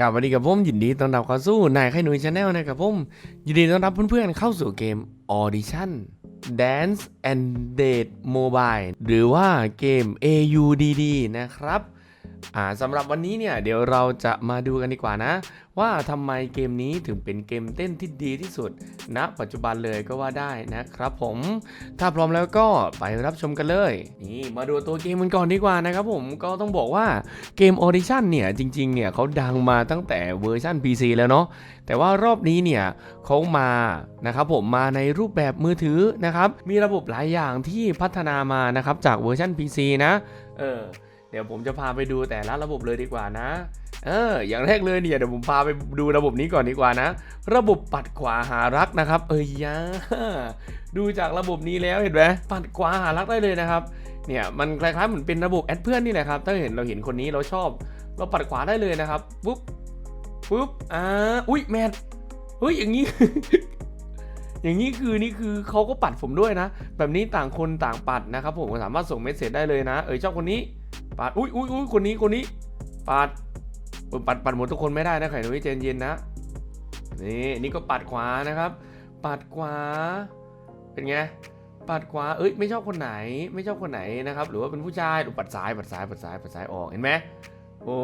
กลับมาดีกับผมยินดีต้อนรับเข้าสู่นายไข่หนุ่ยชาแนลนะครับผมยินดีต้อนรับเพื่อนๆเข้าสู่เกม Audition Dance and Date Mobile หรือว่าเกม AUDD นะครับ สำหรับวันนี้เนี่ยเดี๋ยวเราจะมาดูกันดีกว่านะ ว่าทำไมเกมนี้ถึงเป็นเกมเต้นที่ดีที่สุดณปัจจุบันเลยก็ว่าได้นะครับผมถ้าพร้อมแล้วก็ไปรับชมกันเลยนี่มาดูตัวเกมกันก่อนดีกว่านะครับผมก็ต้องบอกว่าเกม Audition เนี่ยจริงๆเนี่ยเขาดังมาตั้งแต่เวอร์ชัน PC แล้วเนาะแต่ว่ารอบนี้เนี่ยเขามานะครับผมมาในรูปแบบมือถือนะครับมีระบบหลายอย่างที่พัฒนามานะครับจากเวอร์ชัน PC นะเออ เดี๋ยวผมจะพาไปดูแต่ละระบบเลยดีกว่านะ เออ อย่างแรกเลยเนี่ยเดี๋ยวผมพาไปดูระบบนี้ก่อนดีกว่านะ ระบบปัดขวาหารักนะครับ เอ้ยยาดูจากระบบนี้แล้วเห็นไหมปัดขวาหารักได้เลยนะครับ เนี่ยมันคล้ายๆเหมือนเป็นระบบแอดเพื่อนนี่แหละครับ ถ้าเห็นเราเห็นคนนี้เราชอบ เราปัดขวาได้เลยนะครับ ปุ๊บ ปุ๊บ อ่า อุ้ยแมนเฮ้ยอย่างนี้อย่างนี้คือนี่คือเขาก็ปัดผมด้วยนะ แบบนี้ต่างคนต่างปัดนะครับ ผมก็สามารถส่งเมสเซจได้เลยนะ เออชอบคนนี้ ปัดอุ้ยอุ้ยอุ้ยคนนี้ คนนี้ปัดปัดปัดหมดทุกคนไม่ได้นะไข่หนุ้ยใจนเย็นนะ นี่ นี่ก็ปัดขวานะครับ ปัดขวา เป็นไง ปัดขวา เอ้ย ไม่ชอบคนไหน ไม่ชอบคนไหนนะครับ หรือว่าเป็นผู้ชายปัดซ้าย ปัดซ้าย ปัดซ้าย ปัดซ้ายออกเห็นไหมโอ้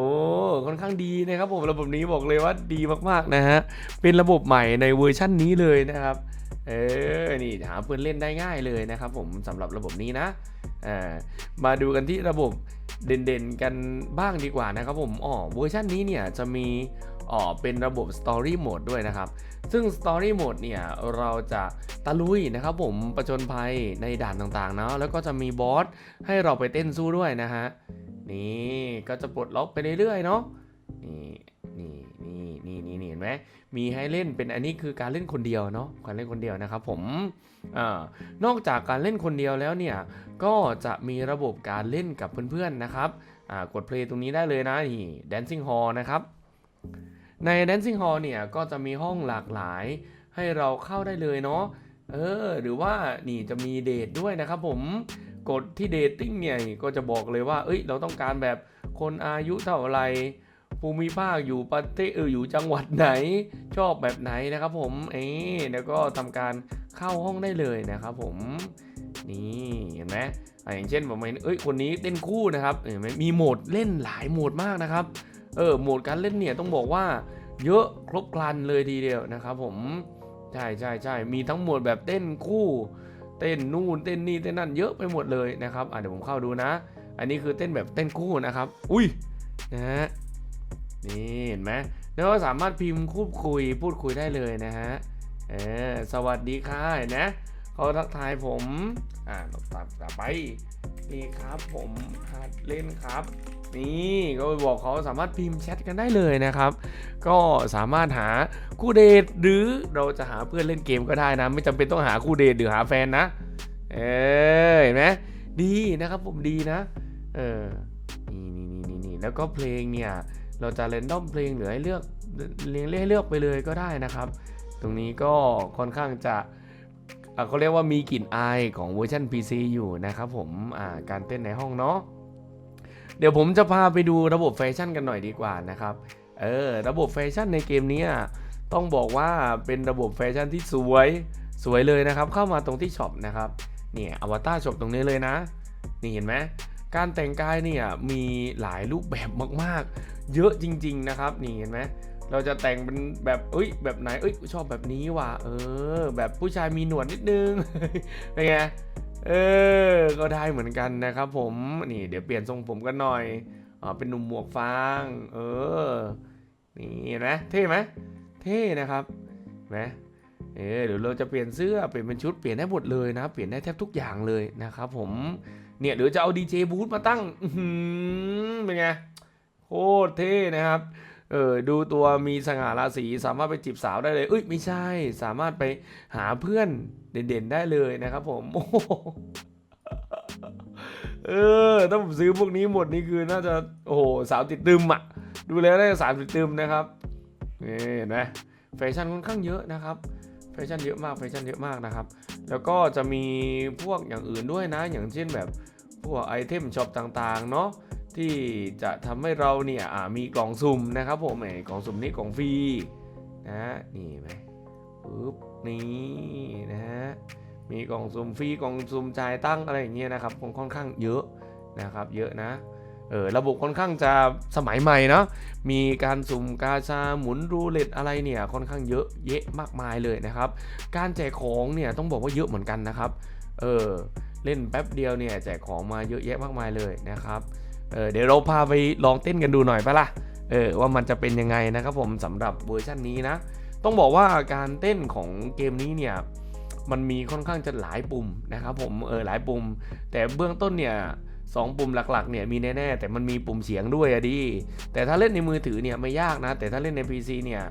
ค่อนข้างดีนะครับผมระบบนี้บอกเลยว่าดีมากๆนะฮะเป็นระบบใหม่ในเวอร์ชั่นนี้เลยนะครับเออนี่หาเพื่อนเล่นได้ง่ายเลยนะครับผมสำหรับระบบนี้นะอ่ามาดูกันที่ระบบ เด่นๆกันบ้างดีกว่านะครับผมอ๋อเวอร์ชันนี้เนี่ยจะมีอ๋อเป็นระบบ Story Mode ด้วยนะครับ ซึ่ง Story Mode เนี่ยเราจะตะลุยนะครับผมประจนภัยในด่านต่างๆเนาะแล้วก็จะมีบอสให้เราไปเต้นสู้ด้วยนะฮะนี่ก็จะปลดล็อกไปเรื่อยๆเนาะ ไหมมีให้เล่นเป็นอันนี้คือการเล่นคนเดียวเนาะการเล่นคนเดียวนะครับผมอนอกจากการเล่นคนเดียวแล้วเนี่ยก็จะมีระบบการเล่นกับเพื่อนๆนะครับกดเพลย์ตรงนี้ได้เลยนะนี่ Dancing Hall นะครับใน Dancing Hall เนี่ยก็จะมีห้องหลากหลายให้เราเข้าได้เลยเนาะเออหรือว่านี่จะมีเดทด้วยนะครับผมกดที่เดทติ้งเนี่ยก็จะบอกเลยว่า เอ้ยเราต้องการแบบคนอายุเท่าไหร่ ภูมิภาคอยู่ประเทศเอออยู่จังหวัดไหน ชอบแบบไหนนะครับผมเอ๊แล้วก็ทำการเข้าห้องได้เลยนะครับผมนี่เห็นไหมอะอย่างเช่นผมเห็นเอ้ยคนนี้เต้นคู่นะครับเห็นไหมมีโหมดเล่นหลายโหมดมากนะครับเออโหมดการเล่นเนี่ยต้องบอกว่าเยอะครบครันเลยทีเดียวนะครับผมใช่ใช่ใช่มีทั้งโหมดแบบเต้นคู่เต้นนู่นเต้นนี่เต้นนั่นเยอะไปหมดเลยนะครับอะเดี๋ยวผมเข้าดูนะ อันนี้คือเต้นแบบเต้นคู่นะครับ อุ้ยนะฮะ นี่เห็นไหมแล้วก็สามารถพิมพ์คูดคุยพูดคุยได้เลยนะฮะ เออ สวัสดีค่ะเห็นนะเขาทักทายผม อ่าต่อต่อไป นี่ครับผมหัดเล่นครับ นี่ก็ไปบอกเขาสามารถพิมพ์แชทกันได้เลยนะครับ ก็สามารถหาคู่เดทหรือเราจะหาเพื่อนเล่นเกมก็ได้นะ ไม่จำเป็นต้องหาคู่เดทหรือหาแฟนนะ เออเห็นไหมดีนะครับผมดีนะ เออ นี่นี่นี่นี่แล้วก็เพลงเนี่ย เราจะเรนดอมเพลงหรือให้เลือกเรียงให้เลือกไปเลยก็ได้นะครับ ตรงนี้ก็ค่อนข้างจะเขาเรียกว่ามีกลิ่นอายของเวอร์ชัน PC อยู่นะครับผมการเต้นในห้องเนาะเดี๋ยวผมจะพาไปดูระบบแฟชั่นกันหน่อยดีกว่านะครับเออระบบแฟชั่นในเกมนี้ต้องบอกว่าเป็นระบบแฟชั่นที่สวยสวยเลยนะครับ เข้ามาตรงที่ช็อปนะครับเนี่ยอวตารช็อปตรงนี้เลยนะ นี่เห็นไหมการแต่งกายเนี่ยมีหลายรูปแบบมาก เยอะจริง ๆ นะครับ นี่เห็นไหมเราจะแต่งเป็นแบบเอ้ย แบบไหนเอ้ยชอบแบบนี้ว่ะเออ แบบผู้ชายมีหนวดนิดนึงเป็นไงเออ ก็ได้เหมือนกันนะครับ ผมนี่ เดี๋ยวเปลี่ยนทรงผมกันหน่อยอ่าเป็นหนุ่มหมวกฟาง เออ นี่เห็นไหมเท่ไหมเท่นะครับเห็นไหมเออเดี๋ยวเราจะเปลี่ยนเสื้อเปลี่ยนเป็นชุดเปลี่ยนได้หมดเลยนะเปลี่ยนได้แทบทุกอย่างเลยนะครับผมเนี่ยเดี๋ยวจะเอาดีเจบูธมาตั้งเป็นไง ตรเท่นะครับเออดูตัวมีสง่าราศีสามารถไปจีบสาวได้เลยเอ้ยไม่ใช่สามารถไปหาเพื่อนเด่นๆได้เลยนะครับผมโอ้โหเออถ้าผมซื้อพวกนี้หมดนี่คือน่าจะโอ้โหสาวติดตึมอะ ดูแล้วได้สาวติดตึมนะครับนี่เห็นไหมแฟชั่นค่อนข้างเยอะนะครับแฟชั่นเยอะมากแฟชั่นเยอะมากนะครับ แล้วก็จะมีพวกอย่างอื่นด้วยนะ อย่างเช่นแบบพวกไอเทมช็อปต่างๆเนาะ ที่จะทำให้เราเนี่ยมีกล่องสุ่มนะครับผมไอ้กล่องสุ่มนี้กล่องฟรีนะนี่ไหมปึ๊บนี่นะฮะมีกล่องสุ่มฟรีกล่องสุ่มจ่ายตั้งอะไรอย่างเงี้ยนะครับค่อนข้างเยอะนะครับเยอะนะเออระบบค่อนข้างจะสมัยใหม่เนาะมีการสุ่มกาชาหมุนรูเล็ตอะไรเนี่ยค่อนข้างเยอะเยะมากมายเลยนะครับ การแจกของเนี่ยต้องบอกว่าเยอะเหมือนกันนะครับเออเล่นแป๊บเดียวเนี่ยแจกของมาเยอะแยะมากมายเลยนะครับ เออเดี๋ยวเราพาไปลองเต้นกันดูหน่อยปะล่ะเออว่ามันจะเป็นยังไงนะครับผมสำหรับเวอร์ชันนี้นะ ต้องบอกว่าการเต้นของเกมนี้เนี่ยมันมีค่อนข้างจะหลายปุ่มนะครับผมเออหลายปุ่ม แต่เบื้องต้นเนี่ยสองปุ่มหลักๆเนี่ยมีแน่ๆ แต่มันมีปุ่มเสียงด้วยอะดิแต่ถ้าเล่นในมือถือเนี่ยไม่ยากนะ แต่ถ้าเล่นใน PC เนี่ย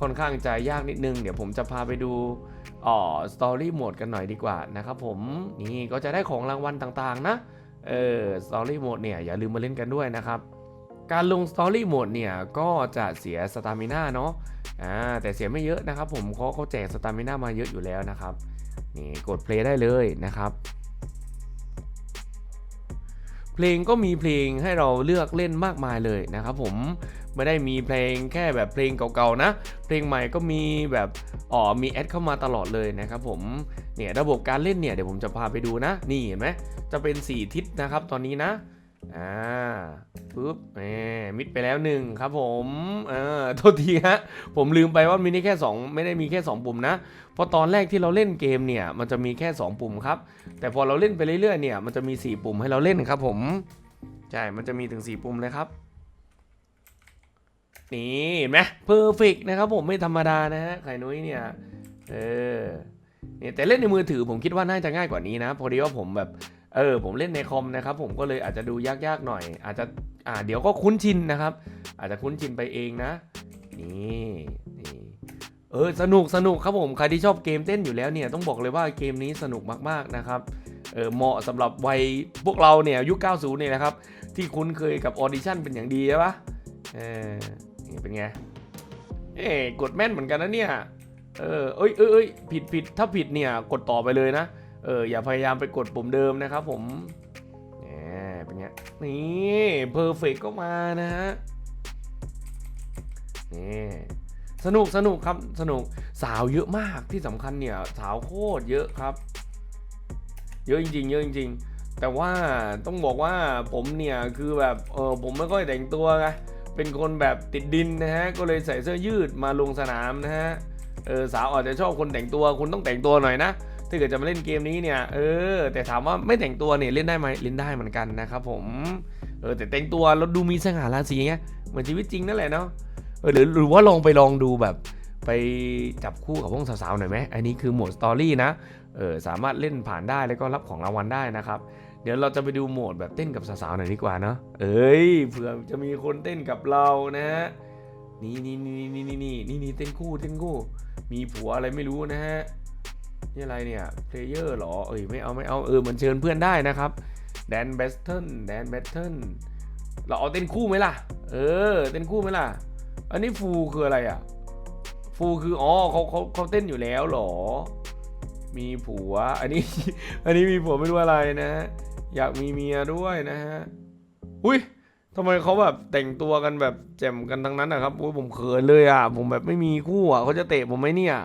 ค่อนข้างจะยากนิดนึง เดี๋ยวผมจะพาไปดูอ๋อสตอรี่โหมดกันหน่อยดีกว่านะครับผมนี่ก็จะได้ของรางวัลต่างๆนะ เออสตอรี่โหมดเนี่ยอย่าลืมมาเล่นกันด้วยนะครับ การลงสตอรี่โหมดเนี่ยก็จะเสียสตามิน่าเนาะอ่าแต่เสียไม่เยอะนะครับผมเขาเขาแจกสตามิน่ามาเยอะอยู่แล้วนะครับนี่กดเพลย์ได้เลยนะครับ เพลงก็มีเพลงให้เราเลือกเล่นมากมายเลยนะครับผมไม่ได้มีเพลงแค่แบบเพลงเก่าๆนะ เพลงใหม่ก็มีแบบอ๋อมีแอดเข้ามาตลอดเลยนะครับผมเนี่ยระบบการเล่นเนี่ยเดี๋ยวผมจะพาไปดูนะ นี่เห็นไหมจะเป็น 4 ทิศนะครับตอนนี้นะ อ่าปึ๊บแหมมิดไปแล้วหนึ่งครับผมเออโทษทีฮะผมลืมไปว่ามีนี่แค่ 2 ไม่ได้มีแค่ 2 ปุ่มนะเพราะตอนแรกที่เราเล่นเกมเนี่ย มันจะมีแค่ 2 ปุ่มครับ แต่พอเราเล่นไปเรื่อยๆเนี่ยมันจะมี 4 ปุ่มให้เราเล่นครับผมใช่มันจะมีถึง 4 ปุ่มเลยครับ นี่เห็นไหมเพอร์เฟกนะครับผมไม่ธรรมดานะฮะไข่นุ้ยเนี่ยเออเนี่ยแต่เล่นในมือถือผมคิดว่าน่าจะง่ายกว่านี้นะพอดีว่าผมแบบ เออผมเล่นในคอมนะครับผมก็เลยอาจจะดูยากๆหน่อย อาจจะอ่าเดี๋ยวก็คุ้นชินนะครับ อาจจะคุ้นชินไปเองนะนี่นี่เออสนุกสนุกครับผมใครที่ชอบเกมเต้นอยู่แล้วเนี่ยต้องบอกเลยว่าเกมนี้สนุกมากๆนะครับเออเหมาะสำหรับวัยพวกเราเนี่ยยุค 90 เนี่ยนะครับ ที่คุ้นเคยกับออดิชั่นเป็นอย่างดีใช่ปะเออเป็นไงเอ้กดแม่นเหมือนกันนะเนี่ยเออเอ้ยเอ้ยเอ้ยผิดผิดถ้าผิดเนี่ยกดต่อไปเลยนะ เอออย่าพยายามไปกดปุ่มเดิมนะครับผมแหมเป็นไงนี่เพอร์เฟกก็มานะฮะนี่สนุกสนุกครับสนุกสาวเยอะมากที่สำคัญเนี่ยสาวโคตรเยอะครับ เยอะจริงๆเยอะจริงๆ แต่ว่าต้องบอกว่าผมเนี่ยคือแบบเออผมไม่ค่อยแต่งตัวไงเป็นคนแบบติดดินนะฮะก็เลยใส่เสื้อยืดมาลงสนามนะฮะเออสาวอาจจะชอบคนแต่งตัวคุณต้องแต่งตัวหน่อยนะ ถ้าเกิดจะมาเล่นเกมนี้เนี่ยเออแต่ถามว่าไม่แต่งตัวเนี่ยเล่นได้ไหมเล่นได้เหมือนกันนะครับผมเออแต่แต่งตัวแล้วดูมีสง่าราศีไงเหมือนชีวิตจริงนั่นแหละเนาะเออหรือหรือว่าลองไปลองดูแบบไปจับคู่กับพวกสาวๆหน่อยไหมอันนี้คือโหมดสตอรี่นะเออสามารถเล่นผ่านได้แล้วก็รับของรางวัลได้นะครับ เดี๋ยวเราจะไปดูโหมดแบบเต้นกับสาวๆหน่อยดีกว่าเนาะเอ้ยเผื่อจะมีคนเต้นกับเรานะฮะนี่นี่นี่นี่นี่นี่นี่นี่เต้นคู่เต้นคู่ มีผัวอะไรไม่รู้นะฮะ นี่อะไรเนี่ยเพลเยอร์หรอ เอ้ยไม่เอาไม่เอาเออมันเชิญเพื่อนได้นะครับแดนเบสเทิลแดนเบสเทิลเราเอาเต้นคู่ไหมล่ะ เออ เต้นคู่ไหมล่ะ อันนี้ฟูคืออะไรอะ ฟูคืออ๋อเขาเขาเขาเต้นอยู่แล้วเหรอ มีผัว อันนี้ อันนี้มีผัวไม่รู้อะไรนะ อยากมีเมียด้วยนะฮะอุ้ยทำไมเขาแบบแต่งตัวกันแบบแจ่มกันทั้งนั้นนะครับอุ้ยผมเขินเลยอะ ผมแบบไม่มีคู่อะเขาจะเตะผมไหมเนี่ย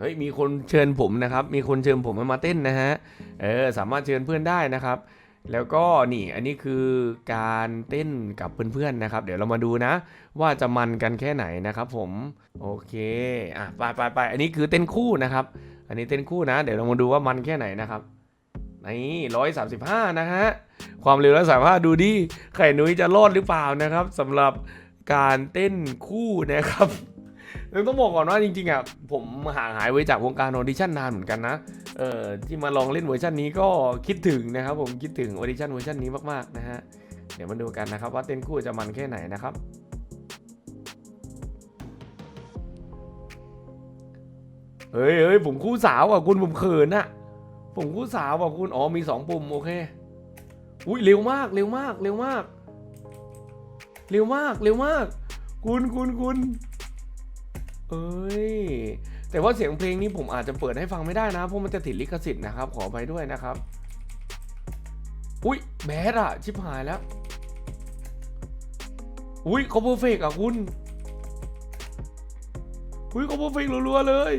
เฮ้ยมีคนเชิญผมนะครับ มีคนเชิญผมมาเต้นนะฮะ เออสามารถเชิญเพื่อนได้นะครับ แล้วก็นี่อันนี้คือการเต้นกับเพื่อนๆนะครับ เดี๋ยวเรามาดูนะ ว่าจะมันกันแค่ไหนนะครับ ผมโอเคอะไปไปไปอันนี้คือเต้นคู่นะครับ อันนี้เต้นคู่นะ เดี๋ยวเรามาดูว่ามันแค่ไหนนะครับนี่ร้อยสามสิบห้านะฮะความเร็วร้อยสามห้าดูดิไข่นุ้ยจะรอดหรือเปล่านะครับสำหรับการเต้นคู่นะครับ ต้องบอกก่อนว่าจริงๆอะผมห่างหายไปจากวงการออดิชั่นนานเหมือนกันนะเออที่มาลองเล่นเวอร์ชันนี้ก็คิดถึงนะครับ ผมคิดถึงออดิชั่นเวอร์ชันนี้มากๆนะฮะเดี๋ยวมาดูกันนะครับว่าเต้นคู่จะมันแค่ไหนนะครับเฮ้ยเฮ้ยผมคู่สาวอะคุณผมเขินอะผมคู่สาวอะคุณอ๋อมีสองปุ่มโอเคอุ้ยเร็วมากเร็วมากเร็วมาก เร็วมากเร็วมาก คุณคุณคุณ เอ้ย แต่ว่าเสียงเพลงนี้ผมอาจจะเปิดให้ฟังไม่ได้นะ เพราะมันจะติดลิขสิทธิ์นะครับ ขอไปด้วยนะครับ อุ้ยแบดอะชิบหายแล้ว อุ้ยเขาเพอร์เฟกอะคุณ อุ้ยเขาเพอร์เฟกรัวๆเลย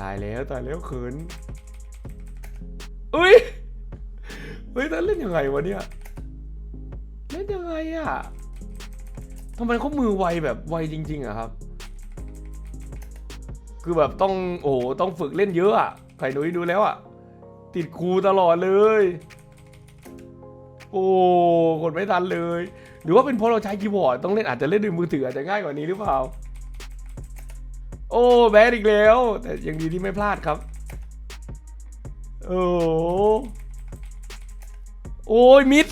ตายแล้วตายแล้วเขินอุ้ยเฮ้ยแต่เล่นยังไงวะเนี่ย เล่นยังไงอะ ทำไมเขามือไวแบบไวจริง ๆอะครับ คือแบบต้องโอ้โหต้องฝึกเล่นเยอะอะไข่นุ้ยดูแล้วอะติดครูตลอดเลย โอ้กดไม่ทันเลย หรือว่าเป็นเพราะเราใช้คีย์บอร์ดต้องเล่นอาจจะเล่นด้วยมือถืออาจจะง่ายกว่านี้หรือเปล่า โอ้แบดอีกแล้ว แต่ยังดีที่ไม่พลาดครับ โอ้โอ้ยมิด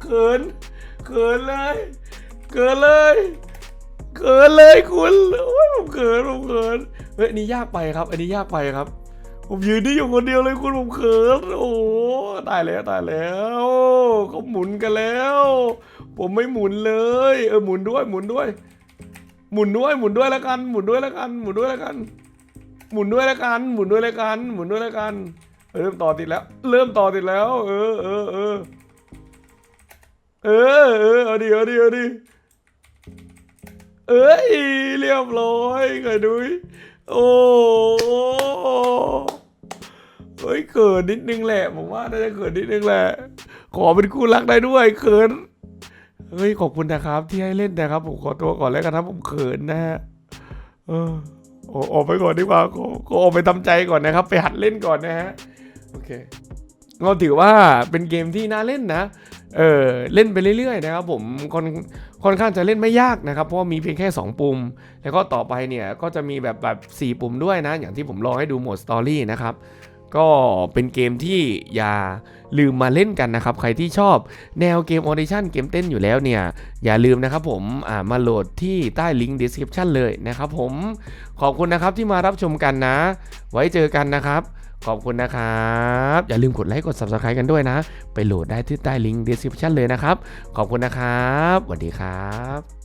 เขิน ขินเลยเขินเลยเขินเลยคุณโอ้ยผมเขินผมเขินเฮ้ยอันนี้ยากไปครับ อันนี้ยากไปครับ ผมยืนนี่อยู่คนเดียวเลยคุณผมเขินโอ้ตายแล้วตายแล้วเขาหมุนกันแล้ว ผมไม่หมุนเลย เออหมุนด้วยหมุนด้วย หมุนด้วยหมุนด้วยแล้วกัน หมุนด้วยแล้วกัน หมุนด้วยแล้วกัน หมุนด้วยแล้วกัน หมุนด้วยแล้วกัน หมุนด้วยแล้วกันเออเริ่มต่อติดแล้ว เริ่มต่อติดแล้ว เออเออเออ เออเออเอาดิเอาดิเอาดิเอ้ยเรียบร้อยไงดุยโอ้เฮ้ยเขินนิดนึงแหละผมว่าน่าจะเขินนิดนึงแหละ ขอเป็นคู่รักได้ด้วยเขินเฮ้ยขอบคุณนะครับ ที่ให้เล่นนะครับ ผมขอตัวก่อนแล้วกันนะผมเขินนะฮะเออโอ้ออกไปก่อนดีกว่าขอขออกไปทำใจก่อนนะครับ ไปหัดเล่นก่อนนะฮะโอเคก็ถือว่าเป็นเกมที่น่าเล่นนะ เออเล่นไปเรื่อยๆนะครับผมค่อนค่อนข้างจะเล่นไม่ยากนะครับ เพราะมีเพียงแค่ 2 ปุ่ม แล้วก็ต่อไปเนี่ยก็จะมีแบบแบบ4ปุ่มด้วยนะ อย่างที่ผมลองให้ดูโหมดสตอรี่นะครับก็เป็นเกมที่อย่าลืมมาเล่นกันนะครับ ใครที่ชอบแนวเกมออเดชั่นเกมเต้นอยู่แล้วเนี่ย อย่าลืมนะครับผมมาโหลดที่ใต้ลิงก์ description เลยนะครับผมขอบคุณนะครับที่มารับชมกันนะ ไว้เจอกันนะครับ ขอบคุณนะครับ อย่าลืมกดไลค์กด subscribe กันด้วยนะ ไปโหลดได้ที่ใต้ลิงก์ description เลยนะครับ ขอบคุณนะครับสวัสดีครับ